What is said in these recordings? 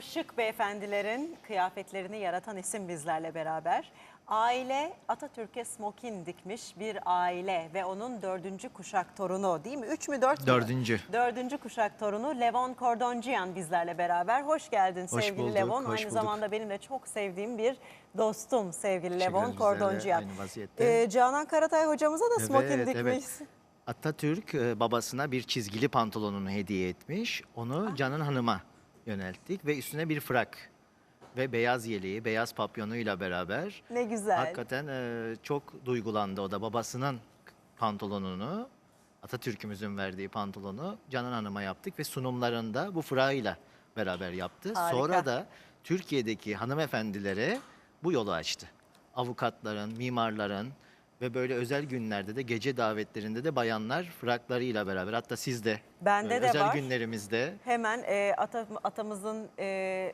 Bu şık beyefendilerin kıyafetlerini yaratan isim bizlerle beraber. Aile Atatürk'e smokin dikmiş bir aile ve onun dördüncü kuşak torunu değil mi? Üç mü dört mü? Dördüncü. Dördüncü kuşak torunu Levon Kordonciyan bizlerle beraber. Hoş geldin Hoş sevgili bulduk, Levon. hoş Aynı bulduk. zamanda benim de çok sevdiğim bir dostum sevgili Levon Kordonciyan. Ee, Canan Karatay hocamıza da smokin Evet, dikmiş. evet. Atatürk e, babasına bir çizgili pantolonunu hediye etmiş. Onu Canan Hanım'a yönelttik ve üstüne bir frak ve beyaz yeleği, beyaz papyonuyla beraber Ne güzel. hakikaten e, çok duygulandı o da babasının pantolonunu Atatürk'ümüzün verdiği pantolonu Canan Hanım'a yaptık ve sunumlarında bu fırağıyla beraber yaptı. Harika. Sonra da Türkiye'deki hanımefendilere bu yolu açtı. Avukatların, mimarların ve böyle özel günlerde de gece davetlerinde de bayanlar fıraklarıyla beraber hatta siz de Bende böyle de özel var. günlerimizde Hemen e, ata- atamızın e,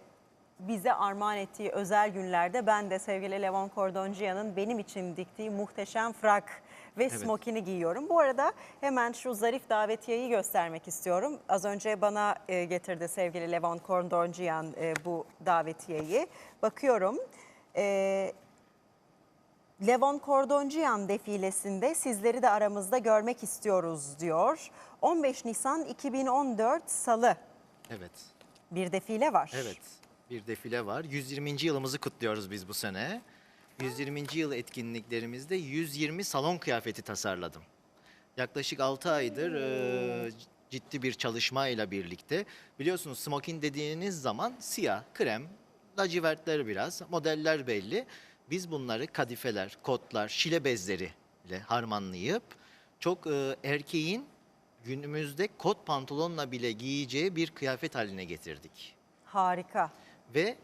bize armağan ettiği özel günlerde ben de sevgili Levon Kordonciyan'ın benim için diktiği muhteşem frak ve smokini giyiyorum. Bu arada hemen şu zarif davetiyeyi göstermek istiyorum. Az önce bana e, getirdi sevgili Levon Kordonciyan e, bu davetiyeyi. Bakıyorum. E, Levon Kordonciyan defilesinde sizleri de aramızda görmek istiyoruz diyor. 15 Nisan 2014 Salı evet bir defile var. Evet, bir defile var. 120. yılımızı kutluyoruz biz bu sene. 120. yıl etkinliklerimizde 120 salon kıyafeti tasarladım. Yaklaşık 6 aydır e, ciddi bir çalışmayla birlikte. Biliyorsunuz smokin dediğiniz zaman siyah, krem, lacivertler biraz, modeller belli. Biz bunları kadifeler, kotlar, şile bezleri ile harmanlayıp çok e, erkeğin günümüzde kot pantolonla bile giyeceği bir kıyafet haline getirdik. Harika. Ve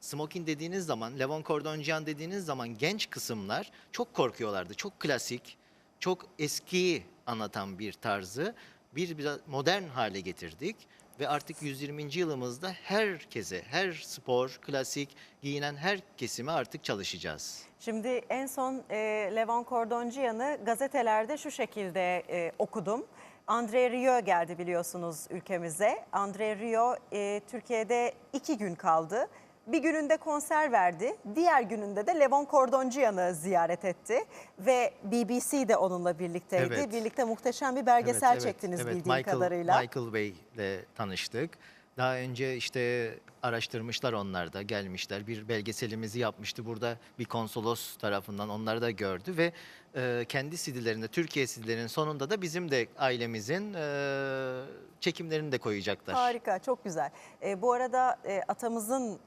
smoking dediğiniz zaman, Levon Kordonciyan dediğiniz zaman genç kısımlar çok korkuyorlardı. Çok klasik, çok eskiyi anlatan bir tarzı bir biraz modern hale getirdik. Ve artık 120. yılımızda herkese, her spor, klasik giyinen her kesime artık çalışacağız. Şimdi en son e, Levon Kordonciyan'ı gazetelerde şu şekilde e, okudum. Andre Rio geldi biliyorsunuz ülkemize. Andre Rio e, Türkiye'de iki gün kaldı. Bir gününde konser verdi. Diğer gününde de Levon Kordonciyan'ı ziyaret etti. Ve BBC de onunla birlikteydi. Evet. Birlikte muhteşem bir belgesel Evet, evet, çektiniz evet. bildiğim Michael, kadarıyla. Michael Bey ile tanıştık. Daha önce işte araştırmışlar onlar da gelmişler. Bir belgeselimizi yapmıştı burada bir konsolos tarafından onları da gördü ve e, kendi CD'lerinde Türkiye CD'lerinin sonunda da bizim de ailemizin e, çekimlerini de koyacaklar. Harika, çok güzel. E, bu arada e, atamızın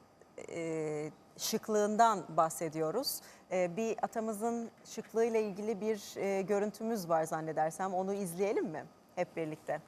e, şıklığından bahsediyoruz. E, bir atamızın şıklığıyla ilgili bir e, görüntümüz var zannedersem. Onu izleyelim mi hep birlikte?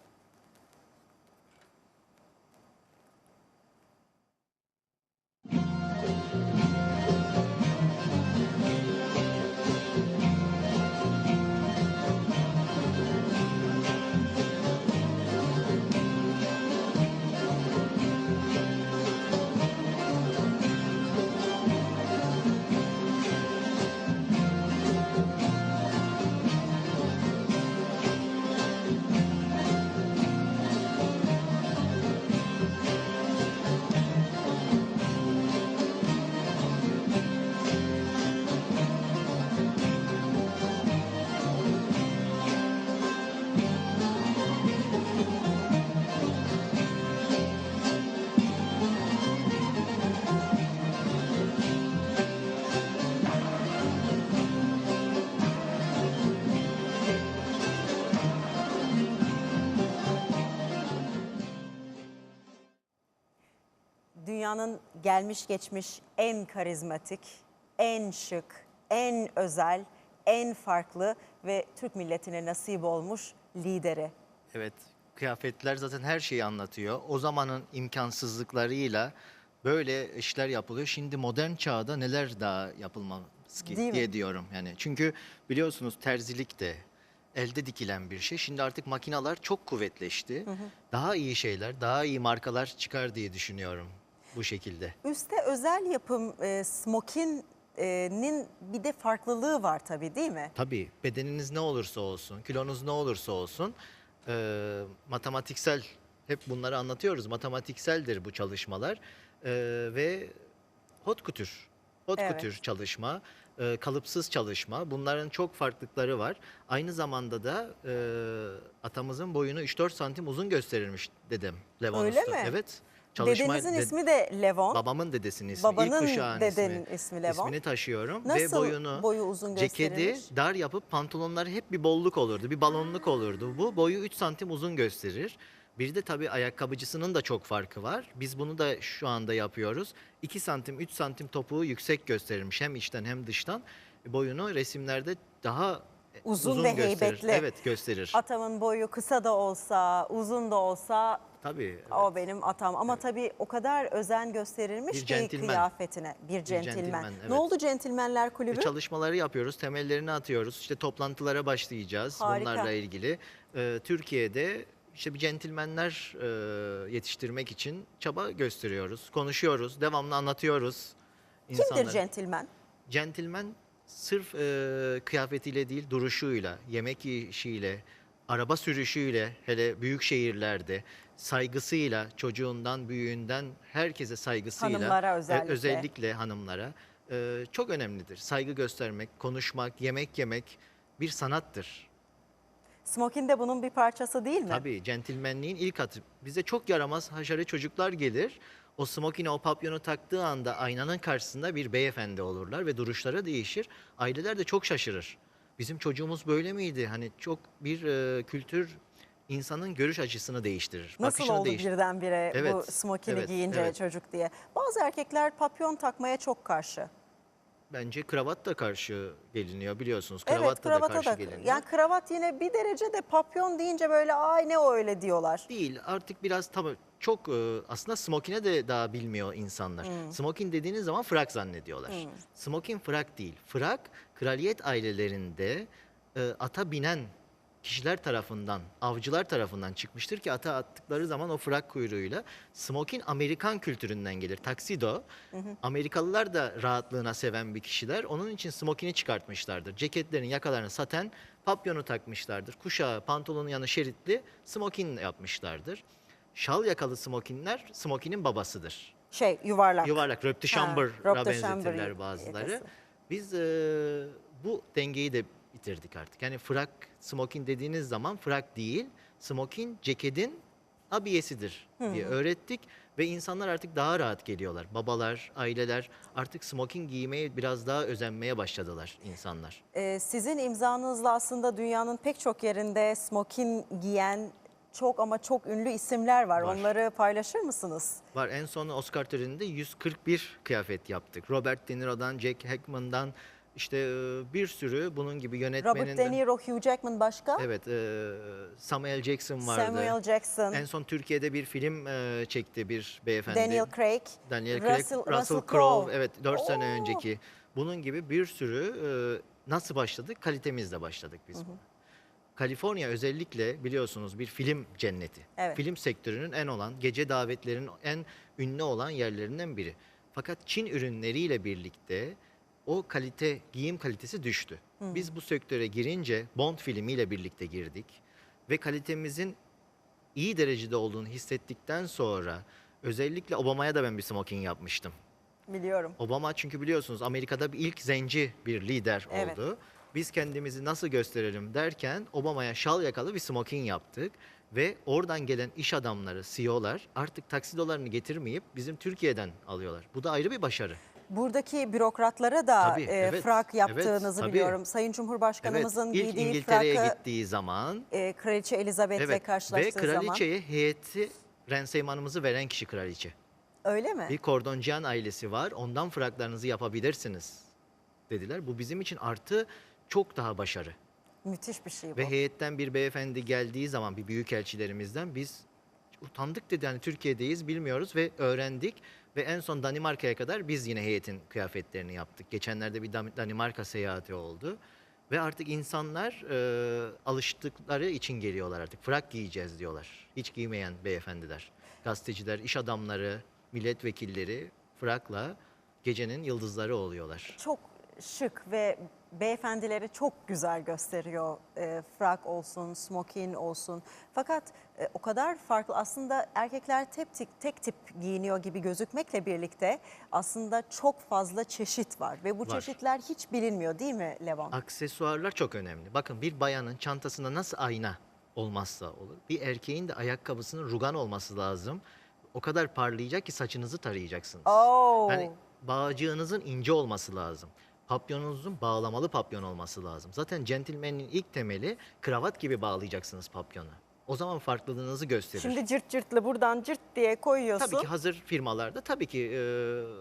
Gelmiş geçmiş en karizmatik, en şık, en özel, en farklı ve Türk milletine nasip olmuş lideri. Evet, kıyafetler zaten her şeyi anlatıyor. O zamanın imkansızlıklarıyla böyle işler yapılıyor. Şimdi modern çağda neler daha yapılmaz ki Değil mi? diye diyorum yani. Çünkü biliyorsunuz terzilik de elde dikilen bir şey. Şimdi artık makineler çok kuvvetleşti. Daha iyi şeyler, daha iyi markalar çıkar diye düşünüyorum bu şekilde. Üste özel yapım e, smokinin bir de farklılığı var tabii değil mi? Tabii bedeniniz ne olursa olsun, kilonuz ne olursa olsun e, matematiksel hep bunları anlatıyoruz. Matematikseldir bu çalışmalar. Ee, ve hot couture. Hot Evet. çalışma, e, kalıpsız çalışma. Bunların çok farklılıkları var. Aynı zamanda da e, atamızın boyunu 3-4 santim uzun gösterirmiş dedem Levon Öyle Usta. mi? Evet. Dedenizin de- ismi de Levon. Babamın dedesinin ismi. Babanın ilk kuşağın dedenin ismi. ismi Levon. İsmini taşıyorum. Nasıl ve boyunu, boyu uzun ceketi gösterilmiş? dar yapıp pantolonları hep bir bolluk olurdu. Bir balonluk olurdu. Bu boyu 3 santim uzun gösterir. Bir de tabii ayakkabıcısının da çok farkı var. Biz bunu da şu anda yapıyoruz. 2 santim, 3 santim topuğu yüksek gösterirmiş. Hem içten hem dıştan. Boyunu resimlerde daha Uzun ve gösterir. heybetli. Evet gösterir. Atamın boyu kısa da olsa, uzun da olsa tabii. evet. o benim atam. Ama tabii o kadar özen gösterilmiş Bir ki centilmen. kıyafetine. Bir centilmen. centilmen, Ne evet. oldu Centilmenler Kulübü? E, Çalışmaları yapıyoruz, temellerini atıyoruz. İşte toplantılara başlayacağız Harika. bunlarla ilgili. Ee, Türkiye'de işte bir centilmenler e, yetiştirmek için çaba gösteriyoruz, konuşuyoruz, devamlı anlatıyoruz. Kimdir insanlara. centilmen? Centilmen sırf e, kıyafetiyle değil, duruşuyla, yemek yiyişiyle, araba sürüşüyle, hele büyük şehirlerde saygısıyla, çocuğundan, büyüğünden herkese saygısıyla, Hanımlara e, özellikle. özellikle hanımlara e, çok önemlidir. Saygı göstermek, konuşmak, yemek yemek bir sanattır. Smokin de bunun bir parçası değil mi? Tabii centilmenliğin ilk atı. Bize çok yaramaz haşarı çocuklar gelir. O smokini, o papyonu taktığı anda aynanın karşısında bir beyefendi olurlar ve duruşları değişir. Aileler de çok şaşırır. Bizim çocuğumuz böyle miydi? Hani çok bir e, kültür insanın görüş açısını değiştirir. Nasıl oldu değiştirir. birdenbire bu Evet, smokini evet, giyince evet. çocuk diye? Bazı erkekler papyon takmaya çok karşı. Bence kravat da karşı geliniyor biliyorsunuz. evet, Kravat da, kravata karşı da. geliniyor. Yani kravat yine bir derece de papyon deyince böyle ay ne o öyle diyorlar. Değil artık biraz tabii çok e, aslında smokine de daha bilmiyor insanlar. Hmm. Smokin dediğiniz zaman frak zannediyorlar. Smokin frak değil. Frak kraliyet ailelerinde e, ata binen kişiler tarafından, avcılar tarafından çıkmıştır ki ata attıkları zaman o frak kuyruğuyla. Smokin Amerikan kültüründen gelir. Taksido. Amerikalılar da rahatlığına seven bir kişiler. Onun için smokini çıkartmışlardır. Ceketlerin yakalarını saten, papyonu takmışlardır. Kuşağı, pantolonun yanı şeritli smokin yapmışlardır. Şal yakalı smokinler smokinin babasıdır. Şey yuvarlak. Yuvarlak, röptü şambır'a benzetirler bazıları. yakası. Biz e, bu dengeyi de bitirdik artık. Yani frak, smokin dediğiniz zaman frak değil, smokin ceketin abiyesidir diye öğrettik. Ve insanlar artık daha rahat geliyorlar. Babalar, aileler artık smokin giymeye biraz daha özenmeye başladılar insanlar. Ee, sizin imzanızla aslında dünyanın pek çok yerinde smokin giyen çok ama çok ünlü isimler var. Var. Onları paylaşır mısınız? Var en son Oscar töreninde 141 kıyafet yaptık. Robert De Niro'dan, Jack Hackman'dan işte e, bir sürü bunun gibi yönetmeninden. Robert De Niro, Hugh Jackman başka? Evet, e, Samuel Jackson vardı. Samuel Jackson, En son Türkiye'de bir film e, çekti bir beyefendi. Daniel Craig, Daniel Craig, Russell, Russell, Russell Crowe. Crowe. Evet, 4 sene Oo. önceki. Bunun gibi bir sürü e, nasıl başladık? Kalitemizle başladık biz buna. Kaliforniya özellikle biliyorsunuz bir film cenneti. Evet. Film sektörünün en olan, gece davetlerinin en ünlü olan yerlerinden biri. Fakat Çin ürünleriyle birlikte o kalite, giyim kalitesi düştü. Biz bu sektöre girince Bond filmiyle birlikte girdik ve kalitemizin iyi derecede olduğunu hissettikten sonra özellikle Obama'ya da ben bir smoking yapmıştım. biliyorum. Obama çünkü biliyorsunuz Amerika'da bir ilk zenci bir lider Evet. oldu. Biz kendimizi nasıl gösterelim derken Obama'ya şal yakalı bir smoking yaptık. Ve oradan gelen iş adamları, CEO'lar artık taksidolarını getirmeyip bizim Türkiye'den alıyorlar. Bu da ayrı bir başarı. Buradaki bürokratlara da Tabii, e, evet, frak yaptığınızı tabii. biliyorum. Sayın Cumhurbaşkanımızın evet, ilk giydiği İngiltere'ye frakı gittiği zaman e, Kraliçe Elizabeth'le evet ve karşılaştığı zaman. kraliçeye heyeti renseymanımızı veren kişi kraliçe. Öyle mi? Bir kordoncan ailesi var. Ondan fraklarınızı yapabilirsiniz dediler. Bu bizim için artı çok daha başarı. Müthiş bir şey bu. Ve heyetten bir beyefendi geldiği zaman bir büyükelçilerimizden biz utandık dedi. Yani Türkiye'deyiz bilmiyoruz ve öğrendik. Ve en son Danimarka'ya kadar biz yine heyetin kıyafetlerini yaptık. Geçenlerde bir Dan- Danimarka seyahati oldu. Ve artık insanlar e, alıştıkları için geliyorlar artık. Frak giyeceğiz diyorlar. Hiç giymeyen beyefendiler. Gazeteciler, iş adamları, milletvekilleri frakla gecenin yıldızları oluyorlar. Çok şık ve beyefendileri çok güzel gösteriyor. E, frak olsun, smokin olsun. Fakat e, o kadar farklı aslında erkekler tek tip, tek tip giyiniyor gibi gözükmekle birlikte aslında çok fazla çeşit var. Ve bu Var. çeşitler hiç bilinmiyor değil mi Levan? Aksesuarlar çok önemli. Bakın bir bayanın çantasında nasıl ayna olmazsa olur. Bir erkeğin de ayakkabısının rugan olması lazım. O kadar parlayacak ki saçınızı tarayacaksınız. Oo. Yani bağcığınızın ince olması lazım. Papyonunuzun bağlamalı papyon olması lazım. Zaten centilmenin ilk temeli kravat gibi bağlayacaksınız papyonu. O zaman farklılığınızı gösterir. Şimdi cırt cırtlı buradan cırt diye koyuyorsun. Tabii ki hazır firmalarda tabii ki e,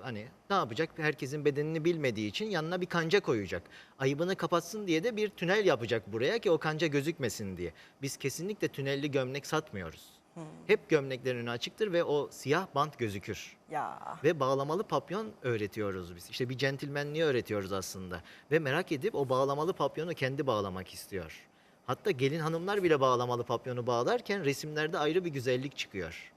hani ne yapacak? Herkesin bedenini bilmediği için yanına bir kanca koyacak. Ayıbını kapatsın diye de bir tünel yapacak buraya ki o kanca gözükmesin diye. Biz kesinlikle tünelli gömlek satmıyoruz. Hep gömleklerin önü açıktır ve o siyah bant gözükür. Ya. Ve bağlamalı papyon öğretiyoruz biz. İşte bir centilmenliği öğretiyoruz aslında. Ve merak edip o bağlamalı papyonu kendi bağlamak istiyor. Hatta gelin hanımlar bile bağlamalı papyonu bağlarken resimlerde ayrı bir güzellik çıkıyor.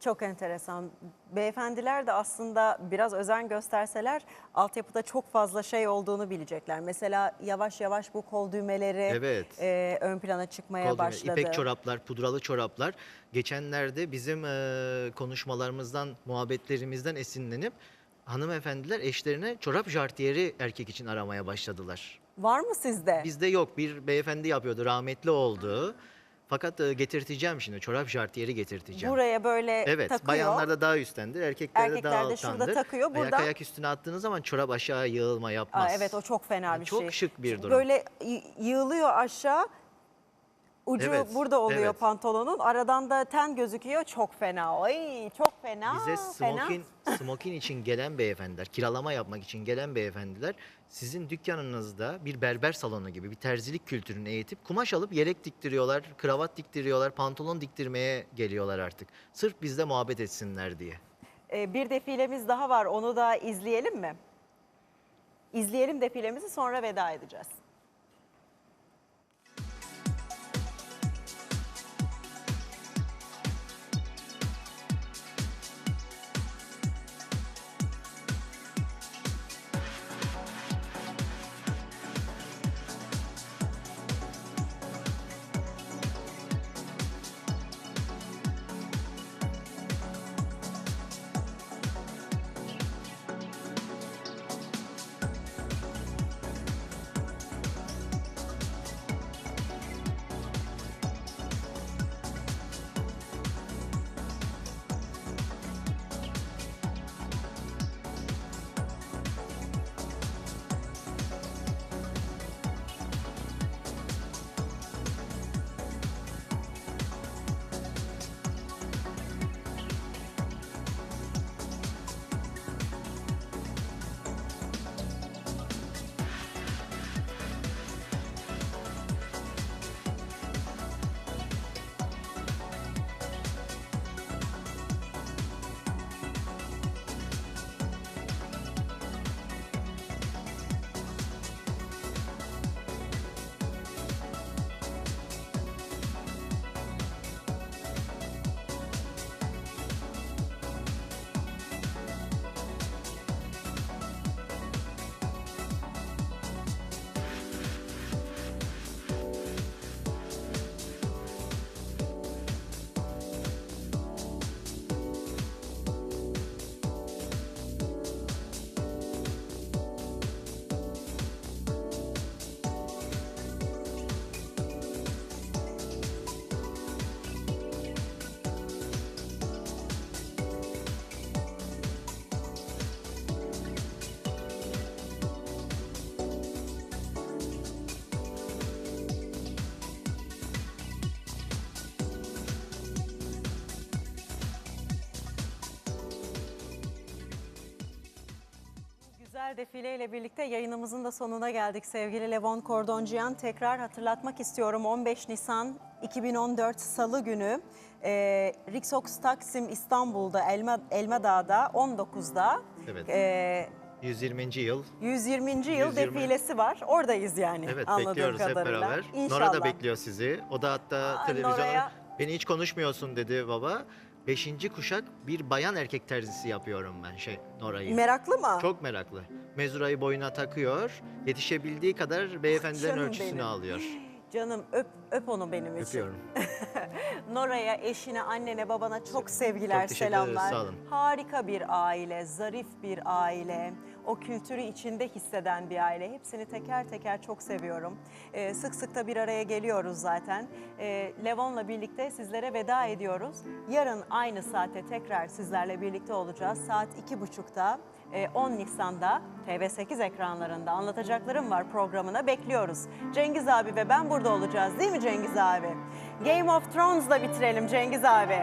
Çok enteresan. Beyefendiler de aslında biraz özen gösterseler altyapıda çok fazla şey olduğunu bilecekler. Mesela yavaş yavaş bu kol düğmeleri Evet. e, ön plana çıkmaya Kol düğme, başladı. İpek çoraplar, pudralı çoraplar. Geçenlerde bizim e, konuşmalarımızdan, muhabbetlerimizden esinlenip hanımefendiler eşlerine çorap jartiyeri erkek için aramaya başladılar. Var mı sizde? Bizde yok. Bir beyefendi yapıyordu, rahmetli oldu. Fakat e, getirteceğim şimdi, çorap jartiyeri getirteceğim. Buraya böyle Evet, takıyor. bayanlarda daha üsttendir, erkeklerde, Erkekler daha de şurada alttandır. takıyor, Ayak burada- ayak üstüne attığınız zaman çorap aşağı yığılma yapmaz. Aa, evet o çok fena Yani bir çok şey. şık bir durum. Böyle y- yığılıyor aşağı. Ucu Evet, burada oluyor evet. pantolonun. Aradan da ten gözüküyor. Çok fena. Ay çok fena. Bize fena. smokin, smokin için gelen beyefendiler, kiralama yapmak için gelen beyefendiler sizin dükkanınızda bir berber salonu gibi bir terzilik kültürünü eğitip kumaş alıp yelek diktiriyorlar, kravat diktiriyorlar, pantolon diktirmeye geliyorlar artık. Sırf bizde muhabbet etsinler diye. Ee, bir defilemiz daha var. Onu da izleyelim mi? İzleyelim defilemizi sonra veda edeceğiz. Güzel defileyle birlikte yayınımızın da sonuna geldik sevgili Levon Kordonciyan. Tekrar hatırlatmak istiyorum 15 Nisan 2014 Salı günü e, Rixox Taksim İstanbul'da Elma, Elmadağ'da 19'da Evet. e, 120. yıl. 120. yıl 120. defilesi var. Oradayız yani Evet anladığım bekliyoruz hep kadarıyla. beraber. İnşallah. Nora da bekliyor sizi. O da hatta Aa, televizyona Nora'ya- beni hiç konuşmuyorsun dedi baba. Beşinci kuşak bir bayan erkek terzisi yapıyorum ben şey Nora'yı. Meraklı mı? Çok meraklı. Mezurayı boynuna takıyor. Yetişebildiği kadar beyefendiden Canım ölçüsünü benim. alıyor. Canım öp öp onu benim için. Öpüyorum. Nora'ya, eşine, annene, babana çok sevgiler, Çok teşekkür ederiz, selamlar. sağ olun. Harika bir aile, zarif bir aile. O kültürü içinde hisseden bir aile. Hepsini teker teker çok seviyorum. Ee, sık sık da bir araya geliyoruz zaten. Ee, Levon'la birlikte sizlere veda ediyoruz. Yarın aynı saate tekrar sizlerle birlikte olacağız. Saat iki buçukta. e, 10 Nisan'da TV8 ekranlarında anlatacaklarım var programına bekliyoruz. Cengiz abi ve ben burada olacağız değil mi Cengiz abi? Game of Thrones'la bitirelim Cengiz abi.